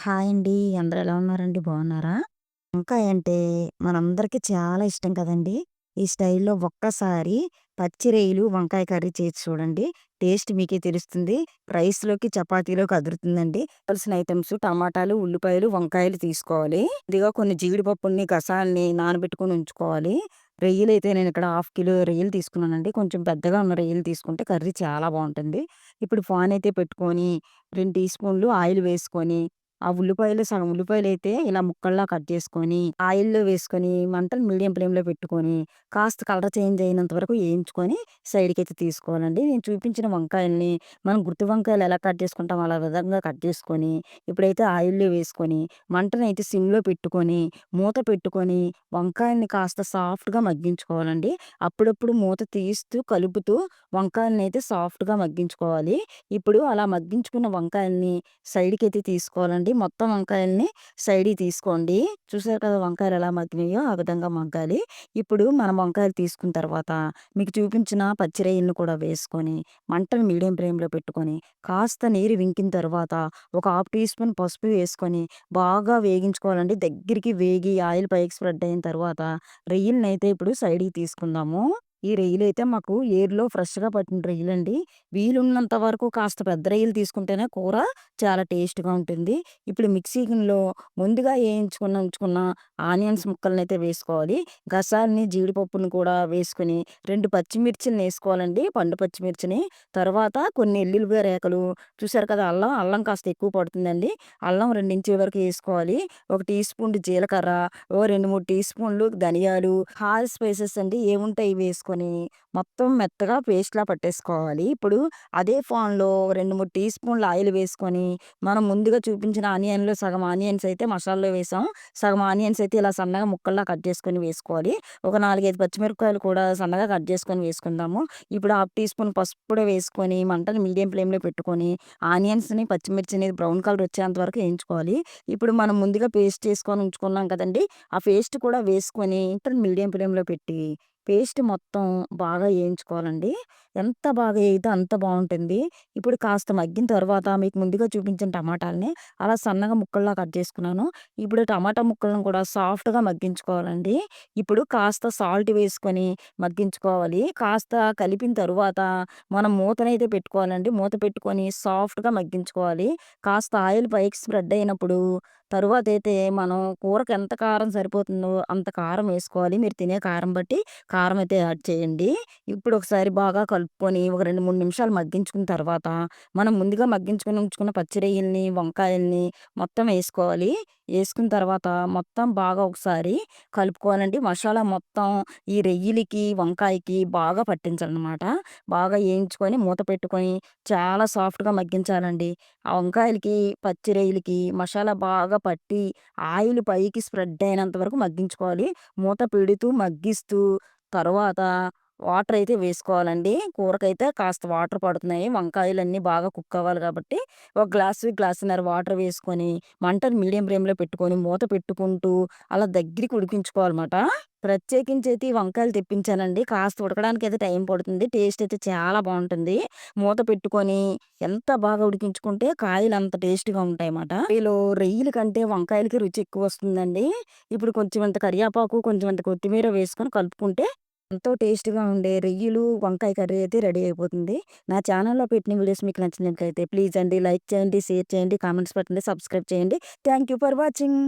Hi అండి. అందరూ ఎలా ఉన్నారండి? బాగున్నారా? వంకాయ అంటే మనందరికీ చాలా ఇష్టం కదండీ! ఈ స్టైల్‌లో ఒక్కసారి పచ్చి రొయ్యలు, వంకాయ కర్రీ చేసి చూడండి. టేస్ట్ మీకే తెలుస్తుంది. రైస్‌లోకి, చపాతీలోకి అదురుతుందండి. కలిసిన ఐటమ్స్ టమాటాలు, ఉల్లిపాయలు, వంకాయలు తీసుకోవాలి. ఇదిగా కొన్ని జీడిపప్పుని గసాలని నానబెట్టుకొని ఉంచుకోవాలి. రొయ్యలైతే నేను ఇక్కడ హాఫ్ కిలో రొయ్యలు తీసుకున్నానండి. కొంచెం పెద్దగా ఉన్న రొయ్యలు తీసుకుంటే కర్రీ చాలా బాగుంటుంది. ఇప్పుడు ఫాన్ అయితే పెట్టుకొని రెండు టీ స్పూన్లు ఆయిల్ వేసుకొని ఆ ఉల్లిపాయలు సగం అయితే ఇలా ముక్కల్లా కట్ చేసుకొని, ఆయిల్‌లో వేసుకొని మంటను మీడియం ఫ్లేమ్‌లో పెట్టుకొని, కాస్త కలర్ చేంజ్ అయినంత వరకు వేయించుకొని సైడ్‌కైతే తీసుకోవాలండి. నేను చూపించిన వంకాయల్ని మనం గుర్తు వంకాయలు ఎలా కట్ చేసుకుంటామో అలా విధంగా కట్ చేసుకొని, ఇప్పుడైతే ఆయిల్‌లో వేసుకొని, మంటనైతే సిమ్‌లో పెట్టుకొని, మూత పెట్టుకొని, వంకాయల్ని కాస్త సాఫ్ట్‌గా మగ్గించుకోవాలండి. అప్పుడప్పుడు మూత తీస్తూ, కలుపుతూ వంకాయలనైతే సాఫ్ట్‌గా మగ్గించుకోవాలి. ఇప్పుడు అలా మగ్గించుకున్న వంకాయల్ని సైడ్‌కైతే తీసుకోవాలండి. మొత్తం వంకాయల్ని సైడ్‌కి తీసుకోండి. చూసారు కదా వంకాయలు ఎలా మగ్గినాయో ఆ విధంగా మగ్గాలి. ఇప్పుడు మనం వంకాయలు తీసుకున్న తర్వాత మీకు చూపించిన పచ్చిరయ్యలను కూడా వేసుకొని, మంటను మీడియం ఫ్లేమ్‌లో పెట్టుకొని, కాస్త నీరు వింకిన తర్వాత ఒక హాఫ్ టీ స్పూన్ పసుపు వేసుకొని బాగా వేగించుకోవాలండి. దగ్గరికి వేగి ఆయిల్ పైకి స్ప్రెడ్ అయిన తర్వాత రొయ్యలనైతే ఇప్పుడు సైడ్‌కి తీసుకుందాము. ఈ రొయ్యలైతే మాకు ఏరులో ఫ్రెష్‌గా పట్టిన రొయ్యలండి. వీలున్నంత వరకు కాస్త పెద్ద రొయ్యలు తీసుకుంటేనే కూర చాలా టేస్ట్‌గా ఉంటుంది. ఇప్పుడు మిక్సీలో ముందుగా వేయించుకున్న ఉంచుకున్న ఆనియన్స్ ముక్కలనైతే వేసుకోవాలి. గసాలని జీడిపప్పుని కూడా వేసుకొని 2 పచ్చిమిర్చిని వేసుకోవాలండి. పండు పచ్చిమిర్చిని. తర్వాత కొన్ని ఎల్లుల్లిపాయ రేఖలు చూసారు కదా అల్లం, అల్లం కాస్త ఎక్కువ పడుతుందండి. అల్లం 2 వరకు వేసుకోవాలి. ఒక టీ స్పూన్ జీలకర్ర, ఓ 2, 3 టీ స్పూన్లు ధనియాలు, హాల్ స్పైసెస్ అండి ఏముంటాయి వేసుకో వేసుకొని మొత్తం మెత్తగా పేస్ట్‌లా పట్టేసుకోవాలి. ఇప్పుడు అదే ఫాన్లో రెండు మూడు టీ స్పూన్ల ఆయిల్ వేసుకొని, మనం ముందుగా చూపించిన ఆనియన్‌లో సగం ఆనియన్స్ అయితే మసాలాలో వేసాం. సగం ఆనియన్స్ అయితే ఇలా సన్నగా ముక్కల్లా కట్ చేసుకొని వేసుకోవాలి. ఒక 4, 5 పచ్చిమిరపకాయలు కూడా సన్నగా కట్ చేసుకొని వేసుకుందాము. ఇప్పుడు హాఫ్ టీ స్పూన్ పసుపు కూడా వేసుకొని మంటను మీడియం ఫ్లేమ్‌లో పెట్టుకొని ఆనియన్స్‌ని, పచ్చిమిర్చిని బ్రౌన్ కలర్ వచ్చేంత వరకు వేయించుకోవాలి. ఇప్పుడు మనం ముందుగా పేస్ట్ చేసుకొని ఉంచుకున్నాం కదండీ! ఆ పేస్ట్ కూడా వేసుకొని ఇంటర్ మీడియం ఫ్లేమ్‌లో పెట్టి పేస్ట్ మొత్తం బాగా వేయించుకోవాలండి. ఎంత బాగా వేయితే అంత బాగుంటుంది. ఇప్పుడు కాస్త మగ్గిన తర్వాత మీకు ముందుగా చూపించిన టమాటాలని అలా సన్నగా ముక్కల్లా కట్ చేసుకున్నాను. ఇప్పుడు టమాటా ముక్కలను కూడా సాఫ్ట్‌గా మగ్గించుకోవాలండి. ఇప్పుడు కాస్త సాల్ట్ వేసుకొని మగ్గించుకోవాలి. కాస్త కలిపిన తర్వాత మనం మూతనైతే పెట్టుకోవాలండి. మూత పెట్టుకొని సాఫ్ట్‌గా మగ్గించుకోవాలి. కాస్త ఆయిల్ పైకి స్ప్రెడ్ అయినప్పుడు తరువాత అయితే మనం కూరకు ఎంత కారం సరిపోతుందో అంత కారం వేసుకోవాలి. మీరు తినే కారం బట్టి కారం అయితే యాడ్ చేయండి. ఇప్పుడు ఒకసారి బాగా కలుపుకొని ఒక 2, 3 నిమిషాలు మగ్గించుకున్న తర్వాత మనం ముందుగా మగ్గించుకొని ఉంచుకున్న పచ్చిరొయ్యల్ని వంకాయల్ని మొత్తం వేసుకోవాలి. వేసుకున్న తర్వాత మొత్తం బాగా ఒకసారి కలుపుకోవాలండి. మసాలా మొత్తం ఈ రొయ్యలకి, వంకాయకి బాగా పట్టించాలన్నమాట బాగా వేయించుకొని మూత పెట్టుకొని చాలా సాఫ్ట్‌గా మగ్గించాలండి. ఆ వంకాయలకి, పచ్చి రొయ్యలకి మసాలా బాగా పట్టి ఆయిల్ పైకి స్ప్రెడ్ అయినంత వరకు మగ్గించుకోవాలి. మూత పెడుతూ, మగ్గిస్తూ తర్వాత వాటర్ అయితే వేసుకోవాలండి. కూరకైతే కాస్త వాటర్ పడుతున్నాయి. వంకాయలన్నీ బాగా కుక్ అవ్వాలి కాబట్టి ఒక గ్లాసు, గ్లాసున్నర వాటర్ వేసుకొని మంటను మీడియం ఫ్లేమ్‌లో పెట్టుకొని మూత పెట్టుకుంటూ అలా దగ్గరికి ఉడికించుకోవాలన్నమాట. ప్రత్యేకించి అయితే ఈ వంకాయలు తెప్పించానండి. కాస్త ఉడకడానికి అయితే టైం పడుతుంది. టేస్ట్ అయితే చాలా బాగుంటుంది. మూత పెట్టుకొని ఎంత బాగా ఉడికించుకుంటే కాయలు అంత టేస్ట్‌గా ఉంటాయన్నమాట. వీళ్ళు రొయ్యల కంటే వంకాయలకి రుచి ఎక్కువ వస్తుందండి. ఇప్పుడు కొంచెం అంత కరివేపాకు, కొంచెం అంత కొత్తిమీర వేసుకొని కలుపుకుంటే ఎంతో టేస్ట్‌గా ఉండే రొయ్యలు, వంకాయ కర్రీ అయితే రెడీ అయిపోతుంది. నా ఛానల్లో పెట్టిన వీడియోస్ మీకు నచ్చినట్లయితే ప్లీజ్ అండి లైక్ చేయండి, షేర్ చేయండి, కామెంట్స్ పెట్టండి, సబ్స్క్రైబ్ చేయండి. Thank you for watching.